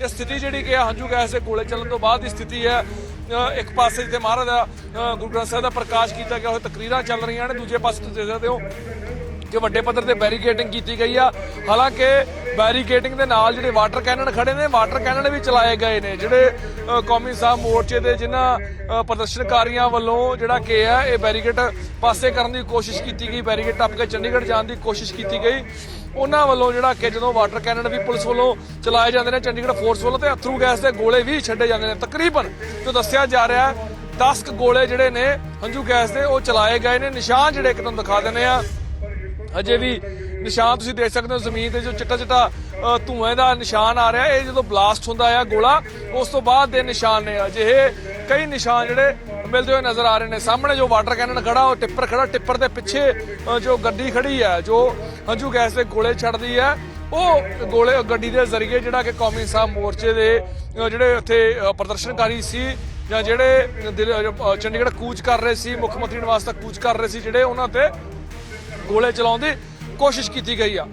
ਇਹ ਸਥਿਤੀ ਜਿਹੜੀ ਕਿ ਆ ਹੰਝੂ ਗੈਸ ਦੇ ਗੋਲੇ ਚੱਲਣ ਤੋਂ ਬਾਅਦ ਦੀ ਸਥਿਤੀ ਹੈ। ਇੱਕ ਪਾਸੇ ਜਿੱਥੇ ਮਹਾਰਾਜ ਦਾ ਗੁਰੂ ਗ੍ਰੰਥ ਸਾਹਿਬ ਦਾ ਪ੍ਰਕਾਸ਼ ਕੀਤਾ ਗਿਆ ਹੋਇਆ ਤਕਰੀਰਾਂ ਚੱਲ ਰਹੀਆਂ ਨੇ। ਦੂਜੇ ਪਾਸੇ ਤੁਸੀਂ ਦੇਖ ਸਕਦੇ ਹੋ ਕਿ ਵੱਡੇ ਪੱਧਰ ਤੇ ਬੈਰੀਕੇਡਿੰਗ ਕੀਤੀ ਗਈ ਆ। ਹਾਲਾਂਕਿ ਬੈਰੀਕੇਡਿੰਗ ਦੇ ਨਾਲ ਜਿਹੜੇ ਵਾਟਰ ਕੈਨਨ ਖੜੇ ਨੇ ਵਾਟਰ ਕੈਨਨ ਵੀ ਚਲਾਏ ਗਏ ਨੇ। ਜਿਹੜੇ ਕੌਮੀ ਸਾਹਿਬ ਮੋਰਚੇ ਦੇ ਜਿਨ੍ਹਾਂ ਪ੍ਰਦਰਸ਼ਨਕਾਰੀਆਂ ਵੱਲੋਂ ਜਿਹੜਾ ਕਿ ਹੈ, ਇਹ ਬੈਰੀਕੇਡ ਪਾਸੇ ਕਰਨ ਦੀ ਕੋਸ਼ਿਸ਼ ਕੀਤੀ ਗਈ ਬੈਰੀਕੇਡ ਟੱਪ ਕੇ ਚੰਡੀਗੜ੍ਹ ਜਾਣ ਦੀ ਕੋਸ਼ਿਸ਼ ਕੀਤੀ ਗਈ। ਉਹਨਾਂ ਵੱਲੋਂ ਜਿਹੜਾ ਕਿ ਜਦੋਂ ਵਾਟਰ ਕੈਨਨ ਵੀ ਪੁਲਿਸ ਵੱਲੋਂ ਚਲਾਏ ਜਾਂਦੇ ਨੇ, ਚੰਡੀਗੜ੍ਹ ਫੋਰਸ ਵੱਲੋਂ ਤੇ ਅਥਰੂ ਗੈਸ ਦੇ ਗੋਲੇ ਵੀ ਛੱਡੇ ਜਾਂਦੇ ਨੇ। ਤਕਰੀਬਨ ਜੋ ਦੱਸਿਆ ਜਾ ਰਿਹਾ ਹੈ 10 ਕੁ ਗੋਲੇ ਜਿਹੜੇ ਨੇ ਹੰਝੂ ਗੈਸ ਦੇ ਉਹ ਚਲਾਏ ਗਏ ਨੇ। ਨਿਸ਼ਾਨ ਜਿਹੜੇ ਇੱਕ ਤੁਹਾਨੂੰ ਦਿਖਾ ਦਿੰਦੇ ਆ ਅਜੇ ਵੀ ਨਿਸ਼ਾਨ ਤੁਸੀਂ ਦੇਖ ਸਕਦੇ ਹੋ ਜ਼ਮੀਨ ਤੇ ਜੋ ਚਿੱਟਾ ਚਿੱਟਾ ਅ, ਧੂਏ ਦਾ ਨਿਸ਼ਾਨ ਆ ਰਿਹਾ ਇਹ ਜਦੋਂ ਬਲਾਸਟ ਹੁੰਦਾ ਆ ਗੋਲਾ ਉਸ ਤੋਂ ਬਾਅਦ ਦੇ ਨਿਸ਼ਾਨ ਨੇ ਅਜਿਹੇ ਕਈ ਨਿਸ਼ਾਨ ਜਿਹੜੇ ਮਿਲਦੇ ਹੋਏ ਨਜ਼ਰ ਆ ਰਹੇ ਨੇ। ਸਾਹਮਣੇ ਜੋ ਵਾਟਰ ਕੈਨਨ ਖੜਾ ਉਹ ਟਿੱਪਰ ਖੜਾ ਟਿੱਪਰ ਦੇ ਪਿੱਛੇ ਜੋ ਗੱਡੀ ਖੜੀ ਹੈ ਜੋ ਹੰਝੂ ਗੈਸ ਦੇ ਗੋਲੇ ਛੱਡਦੀ ਹੈ ਉਹ ਗੋਲੇ ਗੱਡੀ ਦੇ ਜ਼ਰੀਏ ਜਿਹੜਾ ਕਿ ਕੌਮੀ ਇਨਸਾਫ਼ ਮੋਰਚੇ ਦੇ ਜਿਹੜੇ ਉੱਥੇ ਪ੍ਰਦਰਸ਼ਨਕਾਰੀ ਸੀ ਜਾਂ ਜਿਹੜੇ ਚੰਡੀਗੜ੍ਹ ਕੂਚ ਕਰ ਰਹੇ ਸੀ ਮੁੱਖ ਮੰਤਰੀ ਨਿਵਾਸ ਤੱਕ ਕੂਚ ਕਰ ਰਹੇ ਸੀ ਜਿਹੜੇ ਉਹਨਾਂ ਤੇ ਗੋਲੇ ਚਲਾਉਣ ਕੋਸ਼ਿਸ਼ ਕੀਤੀ ਗਈ ਆ।